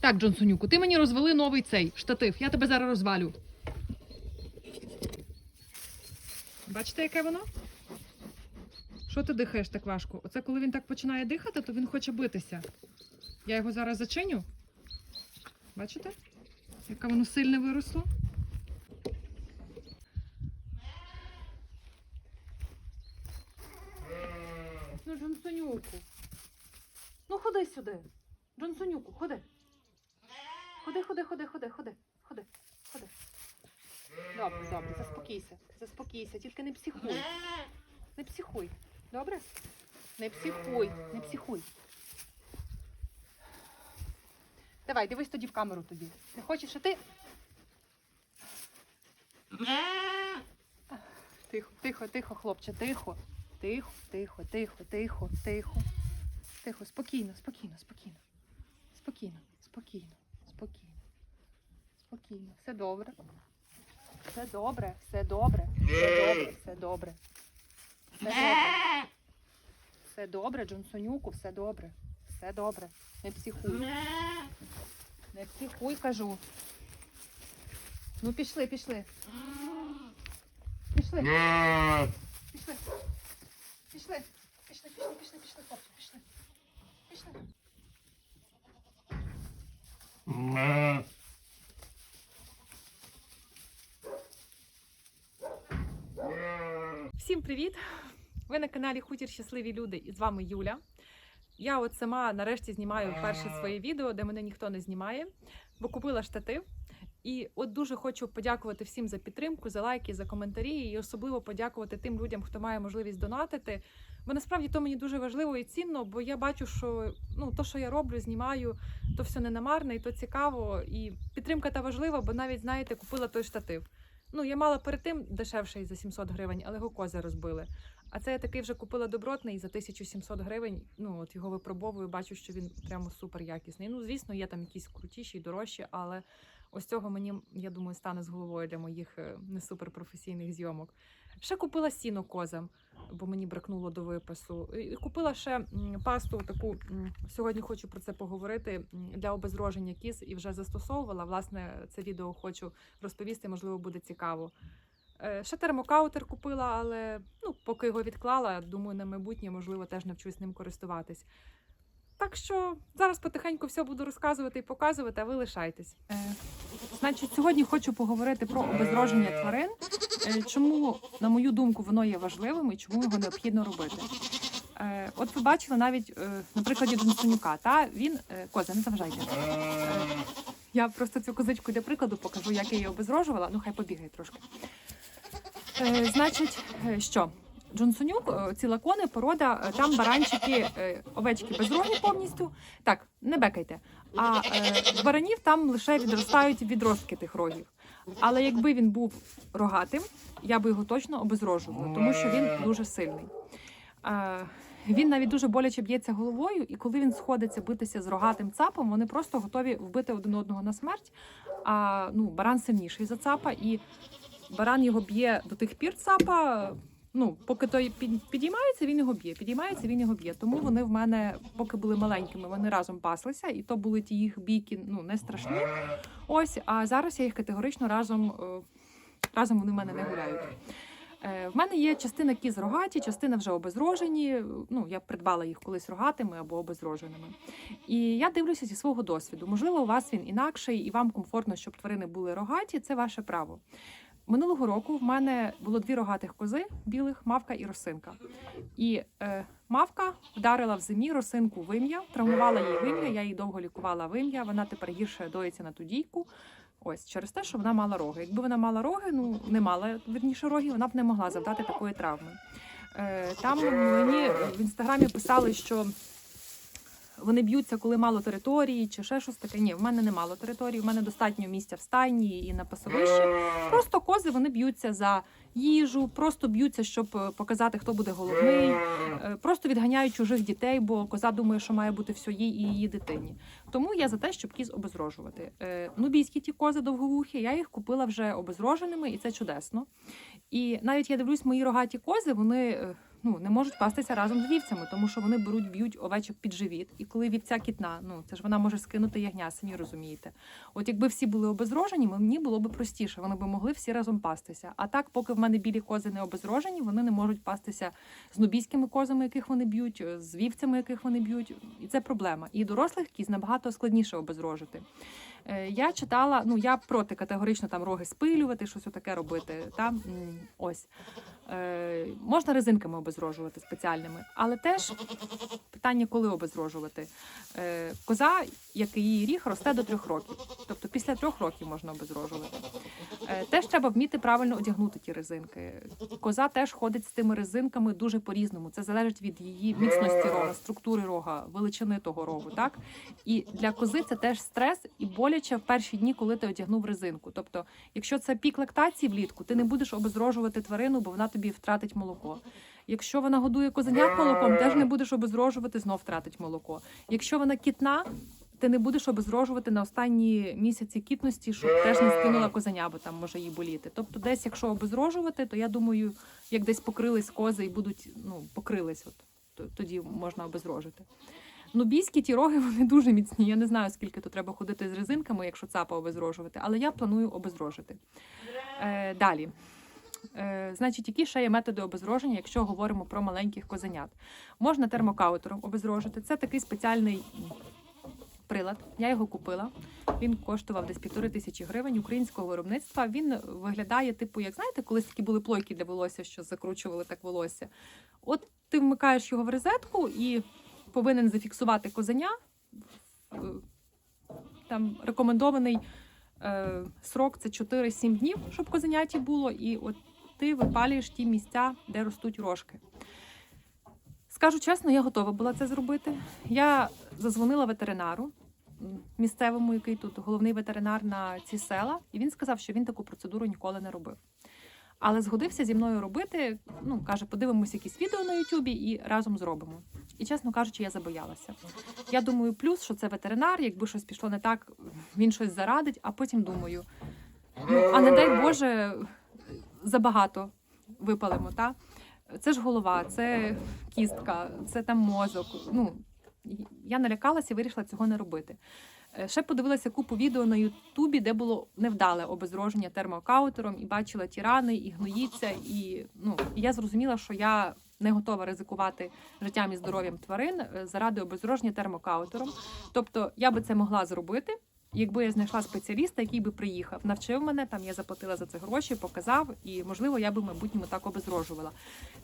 Так, Джонсонюку, ти мені розвели новий цей штатив. Я тебе зараз розвалю. Бачите, яке воно? Що ти дихаєш так важко? Оце коли він так починає дихати, то він хоче битися. Я його зараз зачиню. Бачите? Яке воно сильне виросло? Ну, Джонсонюку. Ну, ходи сюди. Джонсонюку, ходи. Ходи, ходи, ходи, ходи, ходи, ходи, ходи. Добре, добре, заспокійся, заспокійся, тільки не психуй. Не психуй. Добре? Не психуй, не психуй. Давай, дивись тоді в камеру тоді. Не хочеш, а ти. Тихо, тихо, тихо, хлопче, тихо. Тихо, тихо, тихо, тихо, тихо. Тихо, спокійно, спокійно, спокійно. Спокійно, спокійно, спокійно. Спокійно. Все добре. Все добре, все добре, все добре, все добре. Все добре. Все добре, Джонсонюку, все добре. Все добре. Не психуй. Не психуй, кажу. Ну, пішли, пішли. Пішли. Пішли. Пішли. Пішли, пішли, пішли, пішли, хлопці, пішли. Пішли. Всім привіт! Ви на каналі Хутір Щасливі люди і з вами Юля. Я от сама нарешті знімаю перше своє відео, де мене ніхто не знімає, бо купила штатив. І от дуже хочу подякувати всім за підтримку, за лайки, за коментарі, і особливо подякувати тим людям, хто має можливість донатити. Бо насправді то мені дуже важливо і цінно, бо я бачу, що ну то, що я роблю, знімаю, то все не намарне, і то цікаво. І підтримка та важлива, бо навіть знаєте, купила той штатив. Ну, я мала перед тим дешевший за 700 гривень, але його кози розбили. А це я такий вже купила добротний за 1700 гривень. Ну, от його випробовую, бачу, що він прямо супер якісний. Ну, звісно, є там якісь крутіші дорожчі, але ось цього мені, я думаю, стане з головою для моїх е, не суперпрофесійних зйомок. Ще купила сіно козам, бо мені бракнуло до випису. І купила ще пасту таку. Сьогодні хочу про це поговорити для обезроження кіз і вже застосовувала. Власне, це відео хочу розповісти, можливо, буде цікаво. Е, Ще термокаутер купила, але ну, поки його відклала, думаю, на майбутнє, можливо, теж навчусь ним користуватись. Так що зараз потихеньку все буду розказувати і показувати, а ви лишайтесь. Е, значить, сьогодні хочу поговорити про обезроження тварин. Е, чому, на мою думку, воно є важливим і чому його необхідно робити. Е, от ви бачили навіть на прикладі Донсонюка, та він коза, не заважайте. Я просто цю козичку для прикладу покажу, як я її обезрожувала. Ну, хай побігає трошки. Значить, що? Джонсонюк, е, ці лакони, порода, е, там баранчики, е, овечки безрогі повністю. Так, не бекайте. А е, баранів там лише відростають відростки тих рогів. Але якби він був рогатим, я би його точно обезрожувала, тому що він дуже сильний. Е, він навіть дуже боляче б'ється головою, і коли він сходиться битися з рогатим цапом, вони просто готові вбити один одного на смерть. А ну, баран сильніший за цапа, і баран його б'є до тих пір цапа. Ну, поки той підіймається, він його б'є. Підіймається, він його б'є. Тому вони в мене, поки були маленькими, вони разом паслися, і то були ті їх бійки, ну не страшні. Ось, а зараз я їх категорично разом, е, разом вони в мене не гуляють. Е, В мене є частина кіз рогаті, частина вже обезрожені. Ну, я придбала їх колись рогатими або обезроженими. І я дивлюся зі свого досвіду. Можливо, у вас він інакший, і вам комфортно, щоб тварини були рогаті. Це ваше право. Минулого року в мене було дві рогатих кози білих, мавка і росинка. І е, мавка вдарила в зимі росинку вим'я, травмувала їй вим'я. Я її довго лікувала вим'я. Вона тепер гірше доїться на ту дійку. Ось через те, що вона мала роги. Якби вона мала роги, ну не мала верніше роги, вона б не могла завдати такої травми. Е, там мені в інстаграмі писали, що вони б'ються, коли мало території, чи ще щось таке. Ні, в мене не мало території, в мене достатньо місця в стайні і на пасовищі. Просто кози вони б'ються за їжу, просто б'ються, щоб е, показати, хто буде головний, е, просто відганяють чужих дітей, бо коза думає, що має бути все їй і її дитині. Тому я за те, щоб кіз обезрожувати. Е, Нубійські ті кози довговухі, я їх купила вже обезроженими, і це чудесно. І навіть я дивлюсь, мої рогаті кози, вони. Е, ну, не можуть пастися разом з вівцями, тому що вони беруть, б'ють овечок під живіт. І коли вівця кітна, ну це ж вона може скинути ягня, самі розумієте. От якби всі були обезрожені, мені було б простіше, вони б могли всі разом пастися. А так, поки в мене білі кози не обезрожені, вони не можуть пастися з нубійськими козами, яких вони б'ють, з вівцями, яких вони б'ють. І це проблема. І дорослих кіз набагато складніше обезрожити. Е, Я читала, ну я проти категорично там роги спилювати, щось таке робити. Та? Ось. Е, можна резинками обезрожувати спеціальними, але теж питання, коли обезрожувати. Е, коза, як і її ріг, росте до трьох років. Тобто після трьох років можна обезрожувати. Е, теж треба вміти правильно одягнути ті резинки. Коза теж ходить з тими резинками дуже по-різному. Це залежить від її міцності рога, структури рога, величини того рогу. Так? І для кози це теж стрес і боляче в перші дні, коли ти одягнув резинку. Тобто, якщо це пік лактації влітку, ти не будеш обезрожувати тварину, бо вона тобі втратить молоко. Якщо вона годує козенят молоком, теж не будеш обезрожувати, знов втратить молоко. Якщо вона кітна, ти не будеш обезрожувати на останні місяці кітності, щоб теж не скинула козеня, бо там може їй боліти. Тобто, десь, якщо обезрожувати, то я думаю, як десь покрились кози і будуть ну покрились, от то- тоді можна обезрожити. Нубійські ті роги вони дуже міцні. Я не знаю, скільки то треба ходити з резинками, якщо цапа обезрожувати, але я планую обезрожити. Е, далі. Е, значить, які ще є методи обезроження, якщо говоримо про маленьких козенят? Можна термокаутером обезрожити. Це такий спеціальний прилад. Я його купила. Він коштував десь півтори тисячі гривень українського виробництва. Він виглядає, типу, як знаєте, колись такі були плойки для волосся, що закручували так волосся. От ти вмикаєш його в розетку і повинен зафіксувати козеня. Там рекомендований е, срок це 4-7 днів, щоб козеняті було, і от ти випалюєш ті місця, де ростуть рожки. Скажу чесно, я готова була це зробити. Я зазвонила ветеринару місцевому, який тут головний ветеринар на ці села, і він сказав, що він таку процедуру ніколи не робив. Але згодився зі мною робити. Ну каже, подивимося якісь відео на Ютубі і разом зробимо. І чесно кажучи, я забоялася. Я думаю, плюс, що це ветеринар, якби щось пішло не так, він щось зарадить, а потім думаю, ну а не дай Боже, забагато випалимо, та? Це ж голова, це кістка, це там мозок. Ну, я налякалася і вирішила цього не робити. Е, Ще подивилася купу відео на Ютубі, де було невдале обезроження термокаутером, і бачила ті рани, і гноїться. І ну, я зрозуміла, що я не готова ризикувати життям і здоров'ям тварин е, заради обезроження термокаутером. Тобто я би це могла зробити, якби я знайшла спеціаліста, який би приїхав, навчив мене, там я заплатила за це гроші, показав, і можливо я би в майбутньому так обезрожувала.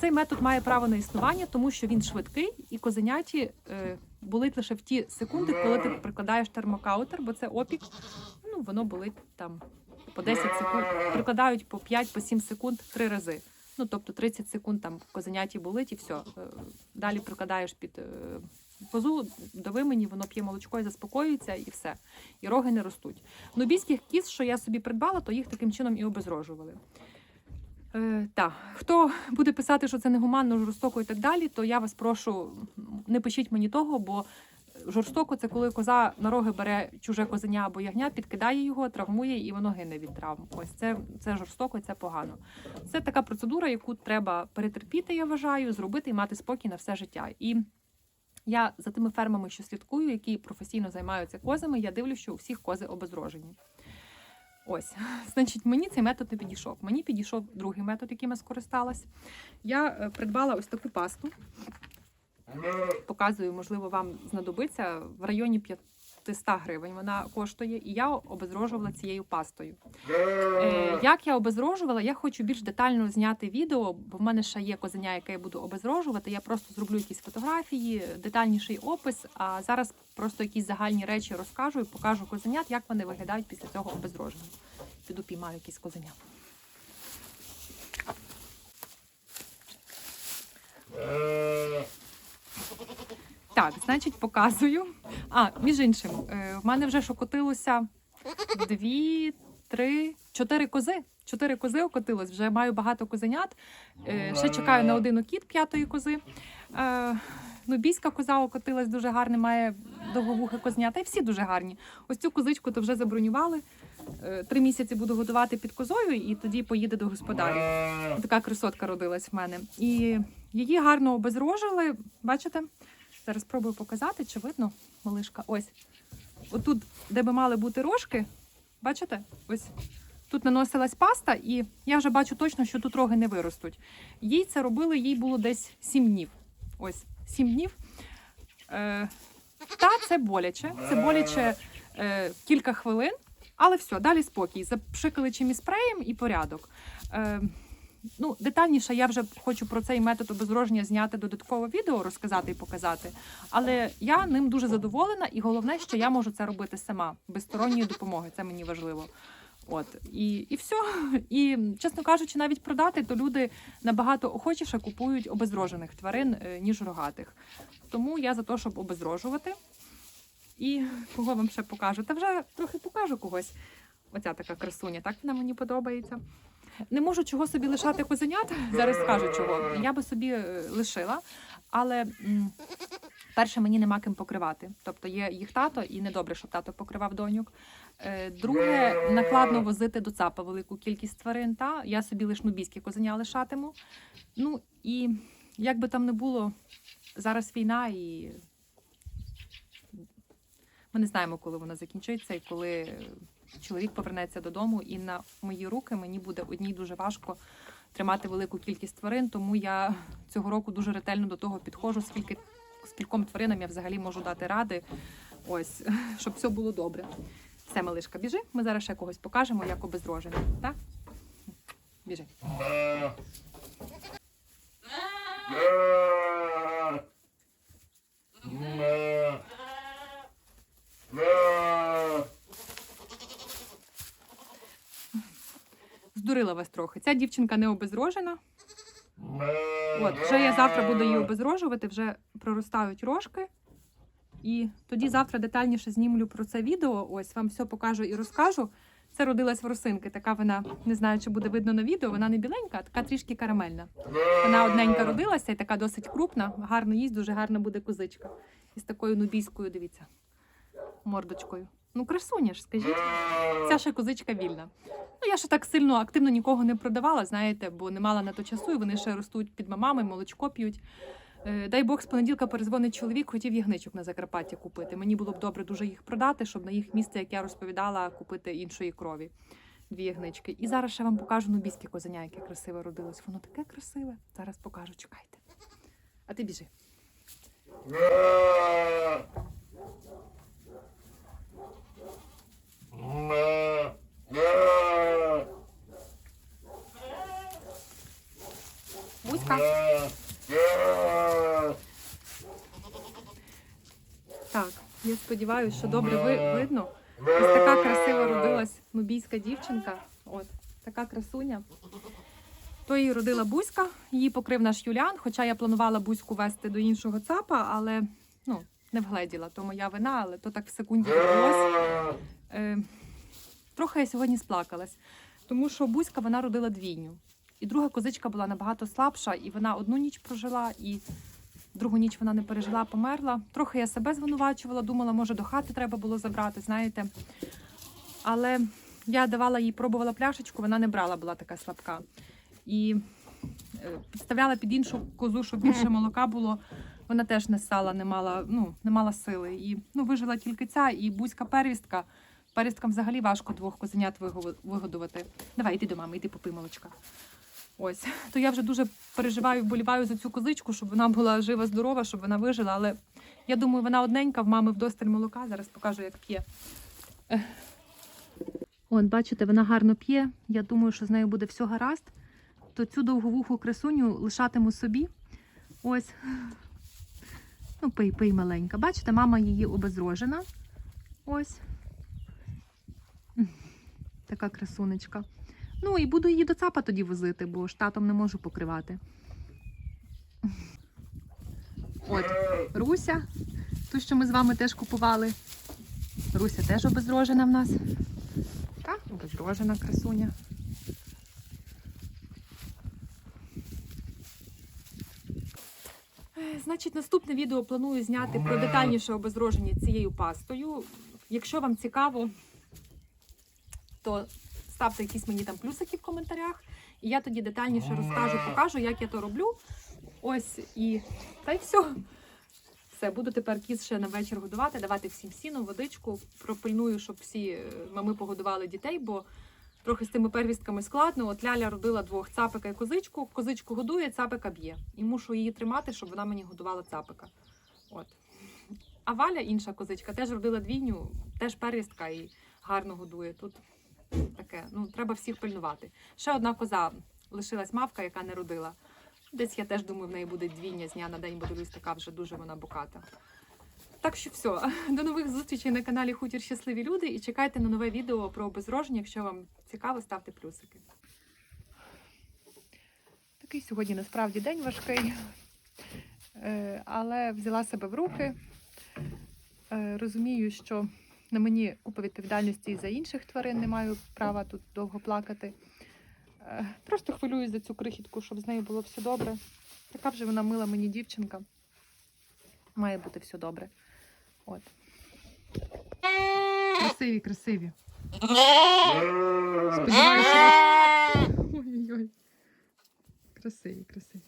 Цей метод має право на існування, тому що він швидкий і козеняті е, болить лише в ті секунди, коли ти прикладаєш термокаутер, бо це опік. Ну воно болить там по 10 секунд. Прикладають по 5 по 7 секунд три рази. Ну тобто 30 секунд там козеняті болить і все. Е, Далі прикладаєш під е, позу до вимені, воно п'є молочко і заспокоюється, і все. І роги не ростуть. Нубійських кіз, що я собі придбала, то їх таким чином і обезрожували. Е, так, хто буде писати, що це негуманно, жорстоко і так далі, то я вас прошу, не пишіть мені того, бо жорстоко це коли коза на роги бере чуже козеня або ягня, підкидає його, травмує і воно гине від травм. Ось це, це жорстоко, це погано. Це така процедура, яку треба перетерпіти, я вважаю, зробити і мати спокій на все життя. І я за тими фермами, що слідкую, які професійно займаються козами, я дивлюся, що у всіх кози обезрожені. Ось, значить, мені цей метод не підійшов. Мені підійшов другий метод, яким я скористалась. Я е, придбала ось таку пасту. Показую, можливо, вам знадобиться в районі 500 гривень. Вона коштує, і я обезрожувала цією пастою. Е, як я обезрожувала, я хочу більш детально зняти відео, бо в мене ще є козеня, яке я буду обезрожувати. Я просто зроблю якісь фотографії, детальніший опис. А зараз просто якісь загальні речі розкажу і покажу козенят, як вони виглядають після цього обезроження. Піду піймаю якісь козеня. Так, значить, показую. А, між іншим, е, в мене вже шокотилося дві, три, чотири кози. Чотири кози окотилось, вже маю багато козенят. Е, Ще чекаю на один окіт п'ятої кози. Е, Нубійська коза окотилась дуже гарне, має довговухе козенята. І всі дуже гарні. Ось цю козичку то вже забронювали. Три місяці буду годувати під козою, і тоді поїде до господарів. Така красотка родилась в мене. І її гарно обезрожили. Бачите? Зараз спробую показати, чи видно малишка. Ось. Отут, де би мали бути рожки, бачите? Ось тут наносилась паста, і я вже бачу точно, що тут роги не виростуть. Їй це робили, їй було десь 7 днів. Ось 7 днів. Е, та це боляче. Це боляче е, кілька хвилин, але все, далі спокій. Запшикали чимось спреєм і порядок. Е, ну, детальніше я вже хочу про цей метод обезроження зняти додаткове відео, розказати і показати. Але я ним дуже задоволена, і головне, що я можу це робити сама, без сторонньої допомоги. Це мені важливо. От і, і все. І чесно кажучи, навіть продати, то люди набагато охочіше купують обезрожених тварин, е, ніж рогатих. Тому я за те, щоб обезрожувати. І кого вам ще покажу? Та вже трохи покажу когось. Оця така красуня, так вона мені подобається. Не можу чого собі лишати козенят. Зараз скажу чого. Я би собі е, лишила, але перше мені нема ким покривати. Тобто є їх тато, і недобре, щоб тато покривав доньок. Е, Друге, накладно возити до ЦАПа велику кількість тварин. Та я собі лиш нубійські козеня лишатиму. Ну і як би там не було, зараз війна, і ми не знаємо, коли вона закінчиться, і коли чоловік повернеться додому. І на мої руки мені буде одній дуже важко тримати велику кількість тварин. Тому я цього року дуже ретельно до того підходжу, скільки скільком тваринам я взагалі можу дати ради. Ось, щоб все було добре. Все, малишка, біжи. Ми зараз ще когось покажемо, як обезрожений. Так? Біжи. Вас трохи. Ця дівчинка не обезрожена. От, вже я завтра буду її обезрожувати, вже проростають рожки. І тоді завтра детальніше знімлю про це відео. Ось вам все покажу і розкажу. Це родилась в росинки. Така вона, не знаю, чи буде видно на відео. Вона не біленька, а така трішки карамельна. Вона одненька родилася і така досить крупна, гарно їсть, дуже гарна буде козичка. І з такою нубійською, дивіться, мордочкою. Ну, красуня ж, скажіть. Ця ще козичка вільна. Ну, я ще так сильно активно нікого не продавала, знаєте, бо не мала на то часу, і вони ще ростуть під мамами, молочко п'ють. Е, Дай Бог, з понеділка перезвонить чоловік, хотів ягничок на Закарпатті купити. Мені було б добре дуже їх продати, щоб на їх місце, як я розповідала, купити іншої крові. Дві ягнички. І зараз ще вам покажу нубійське козеня, яке красиве родилось. Воно таке красиве. Зараз покажу, чекайте. А ти біжи. Бузька. Так, я сподіваюся, що добре ви, видно. Ось така красива родилась нубійська дівчинка. От, така красуня. То її родила Бузька, її покрив наш Юліан, хоча я планувала Бузьку вести до іншого ЦАПа, але ну, не вгледіла. То моя вина, але то так в секунді відбулось. Е, трохи я сьогодні сплакалась, тому що Бузька вона родила двійню. І друга козичка була набагато слабша, і вона одну ніч прожила, і другу ніч вона не пережила, померла. Трохи я себе звинувачувала, думала, може до хати треба було забрати, знаєте. Але я давала їй, пробувала пляшечку, вона не брала, була така слабка. І е, підставляла під іншу козу, щоб більше молока було. Вона теж не стала, не мала, ну, не мала сили. І ну, вижила тільки ця, і бузька первістка. Первісткам взагалі важко двох козенят вигодувати. Давай, йди до мами, йди попий молочка. Ось, то я вже дуже переживаю, вболіваю за цю козичку, щоб вона була жива, здорова, щоб вона вижила. Але я думаю, вона одненька, в мами вдосталь молока. Зараз покажу, як п'є. От, бачите, вона гарно п'є. Я думаю, що з нею буде все гаразд. То цю довговуху красуню лишатиму собі. Ось. Ну, пий, пий маленька. Бачите, мама її обезрожена. Ось. Така красунечка. Ну і буду її до ЦАПа тоді возити, бо штатом не можу покривати. От, Руся, ту, що ми з вами теж купували. Руся теж обезрожена в нас. Так, обезрожена красуня. Е, Значить, наступне відео планую зняти про детальніше обезроження цією пастою. Якщо вам цікаво, то ставте якісь мені там плюсики в коментарях, і я тоді детальніше розкажу, покажу, як я то роблю. Ось і та й все. Все, буду тепер кіз ще на вечір годувати, давати всім сіну, водичку. Пропильную, щоб всі е, мами погодували дітей, бо трохи з тими первістками складно. От Ляля родила двох цапика і козичку. Козичку годує, цапика б'є. І мушу її тримати, щоб вона мені годувала цапика. От. А Валя, інша козичка, теж родила двійню, теж первістка і гарно годує. Тут таке, ну треба всіх пильнувати. Ще одна коза лишилась мавка, яка не родила. Десь я теж думаю, в неї буде двійня з дня на день, бо дивлюсь, така вже дуже вона боката. Так що все, до нових зустрічей на каналі Хутір Щасливі Люди і чекайте на нове відео про обезроження. Якщо вам цікаво, ставте плюсики. Такий сьогодні насправді день важкий, Е, але взяла себе в руки. Е, Розумію, що на мені купа відповідальності і за інших тварин, не маю права тут довго плакати. Е, Просто хвилююсь за цю крихітку, щоб з нею було все добре. Така вже вона мила мені дівчинка. Має бути все добре. От. Красиві, красиві. Сподіваюся. Ой-ой-ой. Красиві, красиві.